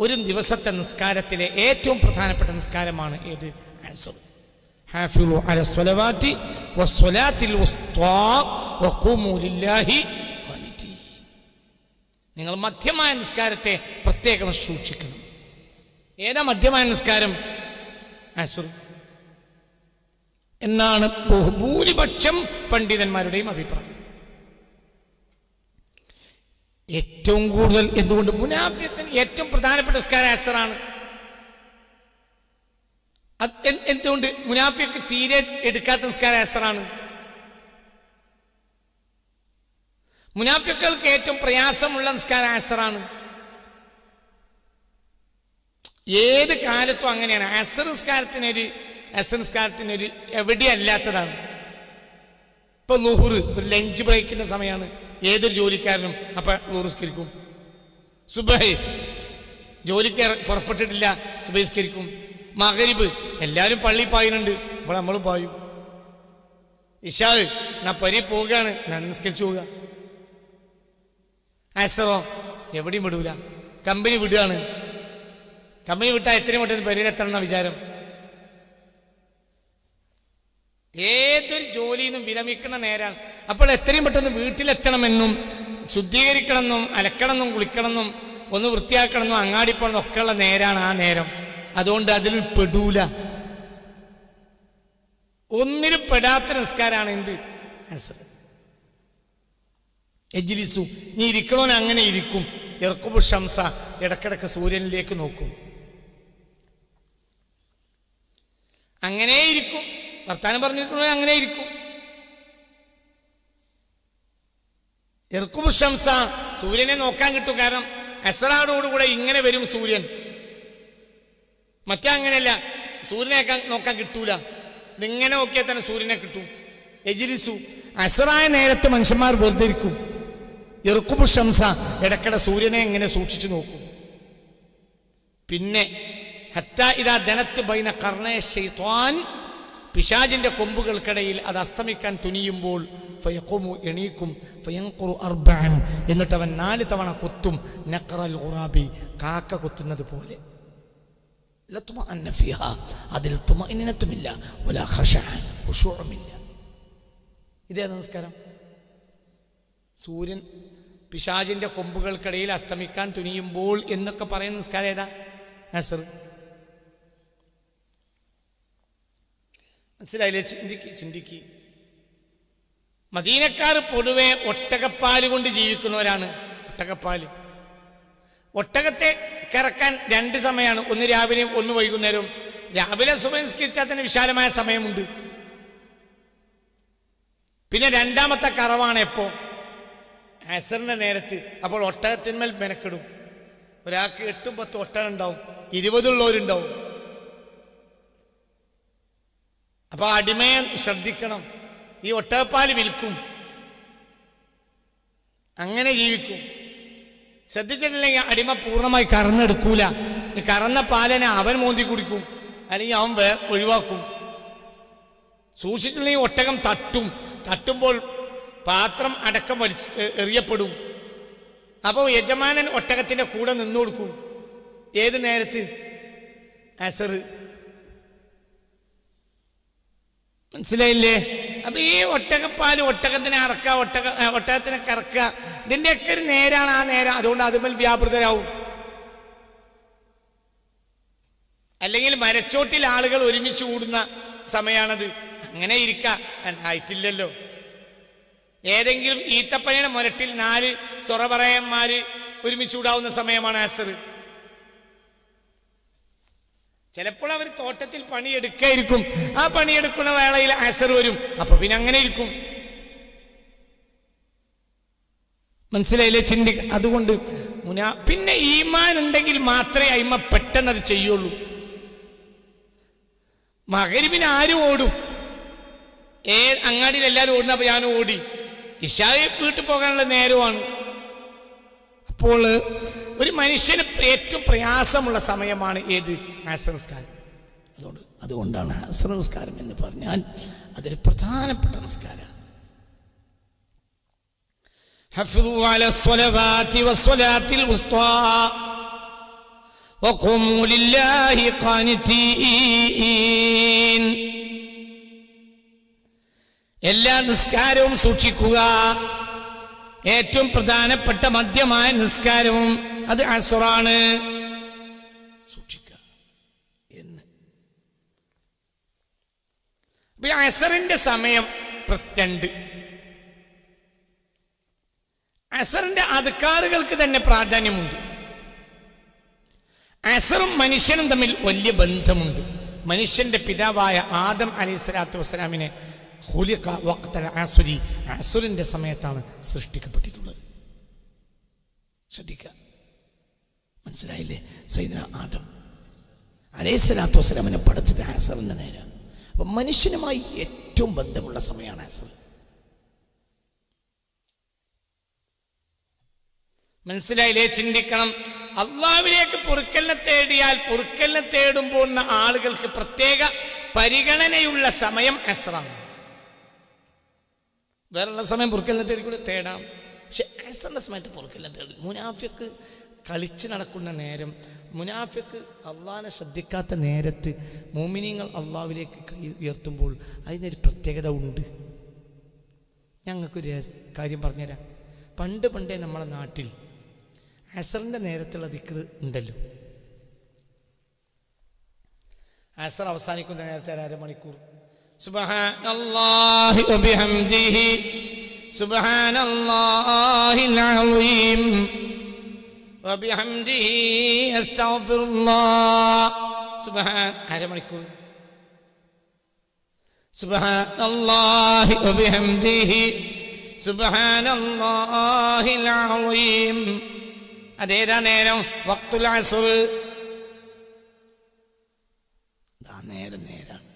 ഒരു ദിവസത്തെ നിസ്കാരത്തിലെ ഏറ്റവും പ്രധാനപ്പെട്ട നിസ്കാരമാണ് ഏത്. നിങ്ങൾ മധ്യമായ നിസ്കാരത്തെ പ്രത്യേകം സൂക്ഷിക്കണം. ഏതാ മധ്യമായ നിസ്കാരം? എന്നാണ് ബഹുഭൂരിപക്ഷം പണ്ഡിതന്മാരുടെയും അഭിപ്രായം. ഏറ്റവും കൂടുതൽ എന്തുകൊണ്ട് മുനാഫിയത്തിന് ഏറ്റവും പ്രധാനപ്പെട്ട അത് എന്തുകൊണ്ട് മുനാഫിയക്ക് തീരെ എടുക്കാത്ത നിസ്കാരം അസറാണ്? മുനാഫിക്കൾക്ക് ഏറ്റവും പ്രയാസമുള്ള നിസ്കാരം അസറാണ്. ഏത് കാലത്തും അങ്ങനെയാണ്. അസർ നിസ്കാരത്തിനൊരു അസർ നിസ്കാരത്തിനൊരു എവിടെ അല്ലാത്തതാണ് ഇപ്പൊ ലുഹുറ് ഒരു ലഞ്ച് ബ്രേക്കിന്റെ സമയമാണ് ഏതൊരു ജോലിക്കാരനും അപ്പൊ ലുഹുസ്കരിക്കും സുബൈ ജോലിക്ക് ഇറ- പുറപ്പെട്ടിട്ടില്ല സുബൈസ്കരിക്കും മകരിബ് എല്ലാവരും പള്ളി പായുന്നുണ്ട്. അപ്പോൾ നമ്മളും പായും. ഇഷാദ് ഞാൻ പരി പോവുകയാണ് ഞാൻ നിസ്കരിച്ചു പോവുക ആസറോ എവിടെയും വിടൂല. കമ്പനി വിടുകയാണ്. കമ്പനി വിട്ടാൽ എത്രയും പെട്ടെന്ന് പരിയിലെത്തണം എന്ന വിചാരം. ഏതൊരു ജോലിയിൽ നിന്നും വിരമിക്കുന്ന നേരാണ്. അപ്പോൾ എത്രയും പെട്ടെന്ന് വീട്ടിലെത്തണമെന്നും ശുദ്ധീകരിക്കണമെന്നും അലക്കണമെന്നും കുളിക്കണമെന്നും ഒന്ന് വൃത്തിയാക്കണമെന്നും അങ്ങാടി പോകണമെന്നും ഒക്കെയുള്ള നേരാണ് ആ നേരം. അതുകൊണ്ട് അതിൽ പെടൂല. ഒന്നിനും പെടാത്ത നിസ്കാരമാണ് എന്ത്? അസർ എജ്ലിസു. നീ ഇരിക്കണോൻ അങ്ങനെ ഇരിക്കും. ഇറക്കുമ്പോൾ ഷംസ. ഇടക്കിടക്ക് സൂര്യനിലേക്ക് നോക്കും. അങ്ങനെ ഇരിക്കും. വർത്താനം പറഞ്ഞിരിക്കുന്നത് അങ്ങനെ ഇരിക്കും. ഇറക്കുബു ഷംസ സൂര്യനെ നോക്കാൻ കിട്ടും. കാരണം അസറാടോടുകൂടെ ഇങ്ങനെ വരും സൂര്യൻ. മറ്റേ അങ്ങനെയല്ല. സൂര്യനെ നോക്കാൻ കിട്ടൂല. ഇതിങ്ങനെ നോക്കിയാൽ തന്നെ സൂര്യനെ കിട്ടും. എജിലിസു. അസറായ നേരത്ത് മനുഷ്യന്മാർ വെറുതെ ഇരിക്കും. ഇറുക്കുബു ഇടക്കിട സൂര്യനെ ഇങ്ങനെ സൂക്ഷിച്ചു നോക്കും. പിന്നെ ഹത്ത ഇതാ ധനത്ത് ബൈന കർണയ ശൈത്വാൻ പിശാജിന്റെ കൊമ്പുകൾക്കിടയിൽ അത് അസ്തമിക്കാൻ തുനിയുമ്പോൾ ഫയക്കുമു എണീക്കും ഫയങ്കുറു അർബാൻ എന്നിട്ട് അവൻ നാല് തവണ കൊത്തും നക്റൽ ഖുറാബി കാക്ക കൊത്തുന്നത് പോലെ. അതിൽ തുമഇനത്തുമില്ല ഇതേ നമസ്കാരം. സൂര്യൻ പിശാജിന്റെ കൊമ്പുകൾക്കിടയിൽ അസ്തമിക്കാൻ തുനിയുമ്പോൾ എന്നൊക്കെ പറയുന്ന നമസ്കാരം ഏതാ? നസർ. മനസ്സിലായില്ലേ? ചിന്തിക്ക് ചിന്തിക്ക്. മദീനക്കാർ പൊതുവെ ഒട്ടകപ്പാൽ കൊണ്ട് ജീവിക്കുന്നവരാണ്. ഒട്ടകപ്പാൽ. ഒട്ടകത്തെ കറക്കാൻ രണ്ട് സമയമാണ്. ഒന്ന് രാവിലെയും ഒന്ന് വൈകുന്നേരവും രാവിലെ സുബംസ്കരിച്ചാൽ തന്നെ വിശാലമായ സമയമുണ്ട്. പിന്നെ രണ്ടാമത്തെ കറവാണ് എപ്പോ? അസറിന്റെ നേരത്ത്. അപ്പോൾ ഒട്ടകത്തിന്മേൽ മെനക്കെടും. ഒരാൾക്ക് എട്ടും പത്തും ഒട്ടകം ഉണ്ടാവും. ഇരുപതുള്ളവരുണ്ടാവും. അപ്പൊ അടിമയെ ശ്രദ്ധിക്കണം. ഈ ഒട്ടകപ്പാൽ വിൽക്കും. അങ്ങനെ ജീവിക്കും. ശ്രദ്ധിച്ചിട്ടില്ലെങ്കിൽ അടിമ പൂർണമായി കറന്നെടുക്കൂല. കറന്ന പാലനെ അവൻ മോന്തി കുടിക്കും. അല്ലെങ്കിൽ അവൻ വേ ഒഴിവാക്കും. സൂക്ഷിച്ചില്ലെങ്കിൽ ഒട്ടകം തട്ടും. തട്ടുമ്പോൾ പാത്രം അടക്കം വലിച്ച് എറിയപ്പെടും. അപ്പോൾ യജമാനൻ ഒട്ടകത്തിന്റെ കൂടെ നിന്നു കൊടുക്കും. ഏത് നേരത്ത്? അസർ മനസ്സിലായില്ലേ? അപ്പൊ ഈ ഒട്ടകപ്പാൽ ഒട്ടകത്തിനെ അറക്കുക ഒട്ടക ഒട്ടകത്തിനെ കറക്കുക. ഇതിന്റെയൊക്കെ ഒരു നേരാണ് ആ നേരം. അതുകൊണ്ട് അതുമേൽ വ്യാപൃതരാവും. അല്ലെങ്കിൽ മരച്ചോട്ടിൽ ആളുകൾ ഒരുമിച്ച് കൂടുന്ന സമയമാണത് അങ്ങനെ ഇരിക്കാം. ആയിട്ടില്ലല്ലോ. ഏതെങ്കിലും ഈത്തപ്പനയുടെ മുരട്ടിൽ നാല് ചൊറപറയന്മാര് ഒരുമിച്ച് കൂടാവുന്ന സമയമാണ് ആസർ ചിലപ്പോൾ അവർ തോട്ടത്തിൽ പണിയെടുക്കായിരിക്കും. ആ പണിയെടുക്കുന്ന വേളയിൽ ആസർ വരും. അപ്പൊ പിന്നെ അങ്ങനെ ഇരിക്കും. മനസ്സിലായില്ലേ ചിന്തി? അതുകൊണ്ട് മുനാ പിന്നെ ഈമാൻ ഉണ്ടെങ്കിൽ മാത്രമേ അയിമ പെട്ടെന്ന് അത് ചെയ്യുള്ളൂ. മകരിവിന് ആരും ഓടും? ഏ അങ്ങാടിയിൽ എല്ലാവരും ഓടുന്നപ്പോ ഞാൻ ഓടി. ഇഷായി വീട്ടിൽ പോകാനുള്ള നേരമാണ് അപ്പോൾ ഒരു മനുഷ്യന് ഏറ്റവും പ്രയാസമുള്ള സമയമാണ് ഏത്? ആശ്രമസ്കാരം അതുകൊണ്ട് അതുകൊണ്ടാണ് ആശ്രമസ്കാരം എന്ന് പറഞ്ഞാൽ അതൊരു പ്രധാനപ്പെട്ട നിസ്കാരം حفظوا على الصلوات والصلاة الوسطى وقوموا لله قانتين എല്ലാ നിസ്കാരവും സൂക്ഷിക്കുക ഏറ്റവും പ്രധാനപ്പെട്ട മധ്യമായ നിസ്കാരവും അത് അസുറാണ് അസറിന്റെ സമയം പ്രത്യണ്ട് അസറിന്റെ അധികാറുകൾക്ക് തന്നെ പ്രാധാന്യമുണ്ട്. അസറും മനുഷ്യനും തമ്മിൽ വലിയ ബന്ധമുണ്ട്. മനുഷ്യന്റെ പിതാവായ ആദം അലൈഹി സ്വലാത്തു വസ്സലാമിനെ ഹുലിഖ വഖ്തൽ അസുരി അസുറിന്റെ സമയത്താണ് സൃഷ്ടിക്കപ്പെട്ടിട്ടുള്ളത്. ശ്രദ്ധിക്കുക. മനസ്സിലായില്ലേ? സൈദന ആദം അലൈഹി സ്വലാത്തു വസ്സലാമിനെ പഠിച്ചത് അസറിന്റെ നേരം അപ്പൊ മനുഷ്യനുമായി ഏറ്റവും ബന്ധമുള്ള സമയമാണ് അസർ മനസ്സിലായില്ലേ ചിന്തിക്കണം. അള്ളാവിലേക്ക് പൊറുക്കലിനെ തേടിയാൽ പൊറുക്കലിനെ തേടുമ്പോൾ ആളുകൾക്ക് പ്രത്യേക പരിഗണനയുള്ള സമയം അസറാണ് വേറെയുള്ള സമയം പൊറുക്കലിനെ തേടിക്കൂടെ തേടാം. പക്ഷെ അസറിന്റെ സമയത്ത് പൊറുക്കലിനെ തേടും മുനാഫിക്ക് കളിച്ച് നടക്കുന്ന നേരം മുനാഫിക്ക് അള്ളാഹിനെ ശ്രദ്ധിക്കാത്ത നേരത്ത് മോമിനിയങ്ങൾ അള്ളാവിലേക്ക് കൈ ഉയർത്തുമ്പോൾ അതിനൊരു പ്രത്യേകത ഉണ്ട്. ഞങ്ങൾക്കൊരു കാര്യം പറഞ്ഞുതരാം. പണ്ട് പണ്ടേ നമ്മുടെ നാട്ടിൽ അസറിന്റെ നേരത്തുള്ള ദിക്ർ ഉണ്ടല്ലോ. അസർ അവസാനിക്കുന്ന നേരത്തെ ഒരു അരമണിക്കൂർ. സുബ്ഹാനല്ലാഹി വബിഹംദിഹി അതേതാ നേരം? നേരം നേരാണ്.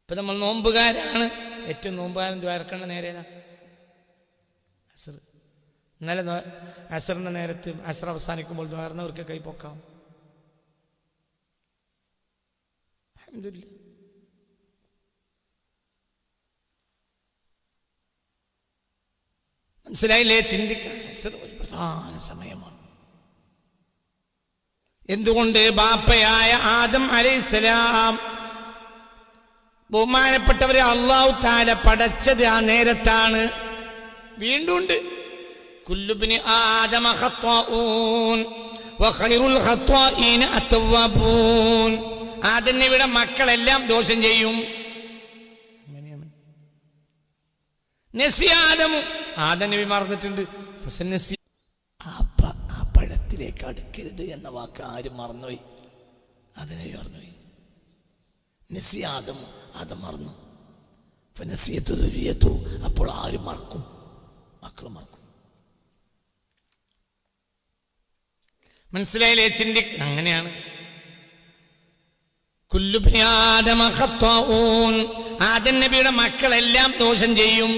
ഇപ്പൊ നമ്മൾ നോമ്പുകാരാണ്. ഏറ്റവും നോമ്പുകാരൻ ദ്വാരക്കേണ്ട നേരേതാ? അസർ ഇന്നലെ അസറിന്റെ നേരത്ത് അസർ അവസാനിക്കുമ്പോൾ നേർന്നവർക്ക് കൈപ്പൊക്കാം മനസ്സിലായില്ലേ? ചിന്തിക്കാൻ അസർ ഒരു പ്രധാന സമയമാണ്. എന്തുകൊണ്ട് ബാപ്പയായ ആദം അലൈസലാം ബഹുമാനപ്പെട്ടവരെ അള്ളാഹു താല പടച്ചത് ആ നേരത്താണ്? വീണ്ടും കുല്ലുബിന് آدم خطاؤون വഖൈറുൽ الخطائين التوابون ആദം നബിയുടെ മക്കളെല്ലാം ദോഷം ചെയ്യും. അങ്ങനെയാണ്. നസി ആദമു. ആദം നബി മറന്നിട്ടുണ്ട്. ഫസ നസി ആ ആ പഴത്തിലേക്ക് അടുക്കരുത് എന്ന വാക്ക് ആരും മറന്നുപോയി? അതിനെ മറന്നുപോയി. നസി ആദം ആദം മറന്നു. നസിയത്തു അപ്പോൾ ആരും മറക്കും? മക്കൾ മറക്കും. മനസ്സിലായില്ലേ ചിന്തി അങ്ങനെയാണ്. ആദൻ നബിയുടെ മക്കളെല്ലാം ദോഷം ചെയ്യും.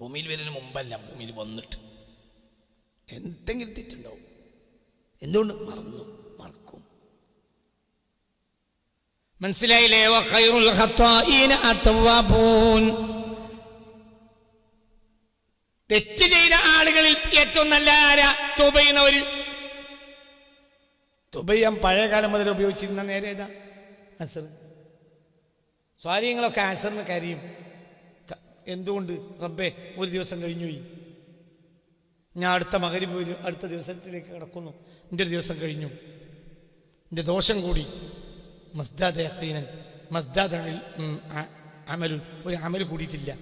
ഭൂമിയിൽ വരുന്നതിന് മുമ്പല്ല ഭൂമിയിൽ വന്നിട്ട്. എന്തെങ്കിലും തെറ്റുണ്ടാവും. എന്തുകൊണ്ട്? മറന്നു മറക്കും. മനസ്സിലായില്ലേ. തെറ്റ് ചെയ്ത ആളുകളിൽ ഏറ്റവും നല്ല ആരാ? തുബ ചെയ്യാൻ പഴയ കാലം മുതൽ ഉപയോഗിച്ചിരുന്ന നേരെ ഏതാ? അസർ സ്വാരിയങ്ങളൊക്കെ അസറിന് കരയും. എന്തുകൊണ്ട്? റബ്ബെ ഒരു ദിവസം കഴിഞ്ഞുപോയി. ഞാൻ അടുത്ത മകരി പോയി അടുത്ത ദിവസത്തിലേക്ക് കിടക്കുന്നു. എന്റെ ഒരു ദിവസം കഴിഞ്ഞു. എന്റെ ദോഷം കൂടി. മസ്ദാദ് യഖീനൻ മസ്ദാദ് അമലു അമലുൻ ഒരു അമൽ കൂടിയിട്ടില്ല.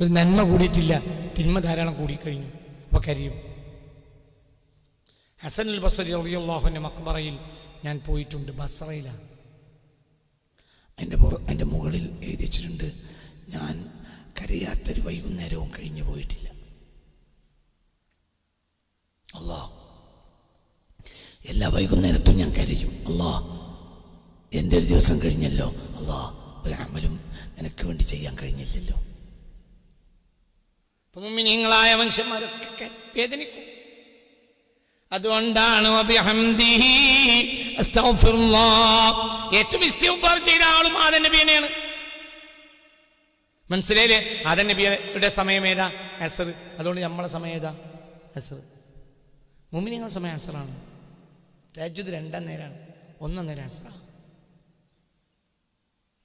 ഒരു നന്മ കൂടിയിട്ടില്ല. തിന്മ ധാരാളം കൂടിക്കഴിഞ്ഞു. അപ്പൊ കരിയും ഹസൻ അൽ ബസരി റളിയല്ലാഹുവിന്റെ മക്ബറയിൽ ഞാൻ പോയിട്ടുണ്ട് ബസറയിലാണ് എന്റെ എന്റെ മുകളിൽ എഴുതി വെച്ചിട്ടുണ്ട് ഞാൻ കരയാത്തൊരു വൈകുന്നേരവും കഴിഞ്ഞു പോയിട്ടില്ല. അല്ലാ എല്ലാ വൈകുന്നേരത്തും ഞാൻ കരയും. അല്ലാ എന്റെ ഒരു ദിവസം കഴിഞ്ഞല്ലോ. അല്ലാ ഒരു അമലും നിനക്ക് വേണ്ടി ചെയ്യാൻ കഴിഞ്ഞില്ലല്ലോ. മുമിനിങ്ങളായ മനുഷ്യന്മാരൊക്കെ വേദനിക്കും. അതുകൊണ്ടാണ്. ഏറ്റവും ചെയ്ത ആളും ആദൻ നബി മനസ്സിലായില്ലേ? ആദൻ നബിയുടെ സമയം ഏതാ? അസർ. അതുകൊണ്ട് നമ്മളെ സമയം ഏതാ? അസർ. മുമിനിങ്ങൾ സമയം അസറാണ്. തജ്ജുദ് രണ്ടാം നേരാണ്. ഒന്നാം നേരം അസറാണ്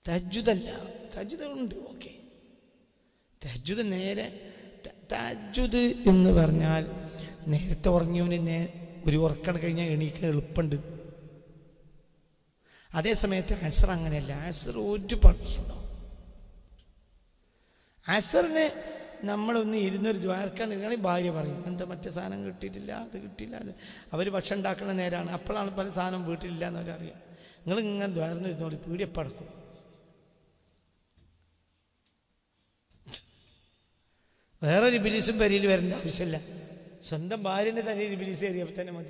തജ്ജുദല്ല തജ്ജുദ് ഉണ്ട്. ഓക്കെ. തജ്ജുദ് നേരെ തജ്ജുദ് എന്ന് പറഞ്ഞാൽ നേരത്തെ ഉറങ്ങിയവന് ഒരു ഉറക്കണ കഴിഞ്ഞാൽ എണീക്കാൻ എളുപ്പമുണ്ട് അതേ അസർ അങ്ങനെയല്ല. അസർ ഒരു പ്രശ്നമുണ്ടാവും ആസറിന് നമ്മളൊന്ന് ഇരുന്നൊരു ദ്വാരക്കാൻ ഇരുന്നാണെങ്കിൽ ഭാര്യ പറയും എന്താ മറ്റേ സാധനം കിട്ടിയിട്ടില്ല? അത് കിട്ടിയില്ല. അത് അവർ ഭക്ഷണം ഉണ്ടാക്കുന്ന നേരമാണ് അപ്പോഴാണ് പല സാധനം വീട്ടിലില്ല എന്നവരറിയാം നിങ്ങൾ ഇങ്ങനെ ദ്വാരന്ന് ഇരുന്നോളി പീടിയപ്പടക്കും വേറൊരു ബിലീസും പരിയിൽ വരേണ്ട ആവശ്യമില്ല. സ്വന്തം ഭാര്യന്റെ തലയിൽ ബിലീസ് കയറിയപ്പോൾ തന്നെ മതി.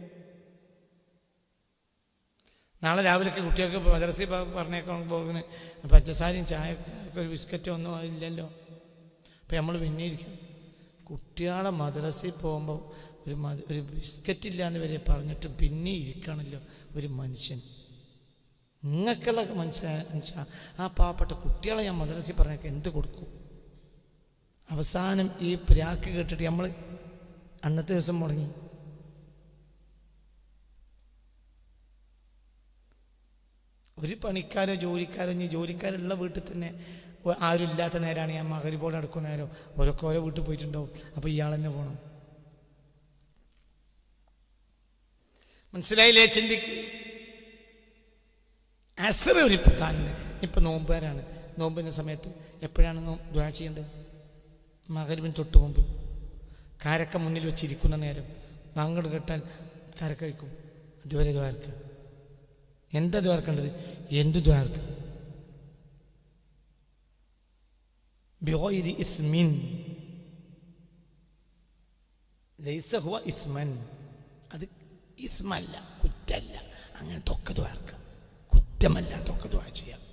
നാളെ രാവിലെയൊക്കെ കുട്ടികൾക്ക് മദ്രസയിൽ പറഞ്ഞേക്കാൻ പോകുന്ന പഞ്ചസാരയും ചായ ഒരു ബിസ്ക്കറ്റോ ഒന്നും ഇല്ലല്ലോ. അപ്പം നമ്മൾ പിന്നെ ഇരിക്കും. കുട്ടികളെ മദ്രസയിൽ പോകുമ്പോൾ ഒരു മത ഒരു ബിസ്ക്കറ്റ് ഇല്ലാന്ന് വരെ പറഞ്ഞിട്ടും പിന്നെ ഇരിക്കണമല്ലോ ഒരു മനുഷ്യൻ. നിങ്ങൾക്കുള്ള മനുഷ്യ. ആ പാവപ്പെട്ട കുട്ടികളെ ഞാൻ മദ്രസയിൽ പറഞ്ഞേക്കാൻ എന്ത് കൊടുക്കും? അവസാനം ഈ പ്രാക്ക് കേട്ടിട്ട് നമ്മൾ അന്നത്തെ ദിവസം മുടങ്ങി. ഒരു പണിക്കാരോ ജോലിക്കാരോ ഇനി ജോലിക്കാരുള്ള വീട്ടിൽ തന്നെ ആരും ഇല്ലാത്ത നേരമാണ് ഞാൻ മകരിപ്പോൾ നടക്കുന്ന നേരം. ഓരോക്കെ ഓരോ വീട്ടിൽ പോയിട്ടുണ്ടാവും. അപ്പോൾ ഇയാൾ തന്നെ പോകണം മനസ്സിലായില്ലേ ചിന്തിക്ക്? അസർ ഒരു പ്രധാനം ഇപ്പം നോമ്പുകാരാണ്. നോമ്പിന്റെ സമയത്ത് എപ്പോഴാണ് ദ്വാ ചെയ്യേണ്ടത്? മകരിവിന് തൊട്ട് മുമ്പ് കാരക്ക മുന്നിൽ വെച്ചിരിക്കുന്ന നേരം മാങ്ങോട് കെട്ടാൻ കാരക്ക കഴിക്കും അതുവരെ ദ്വാരക്ക. എന്താ ദ്വാരക്കേണ്ടത് എന്ത് ദ്വാരക്ക? ഇസ്മിൻ. ലൈസ ഹുവ ഇസ്മൻ. അത് ഇസ്മല്ല കുറ്റല്ല. അങ്ങനെ തൊക്ക ദ്വാർക്ക കുറ്റമല്ല തൊക്ക ദ്വാര ചെയ്യാം.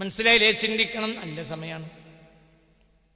മനസ്സിലായില്ലേ ചിന്തിക്കണം. നല്ല സമയമാണ്.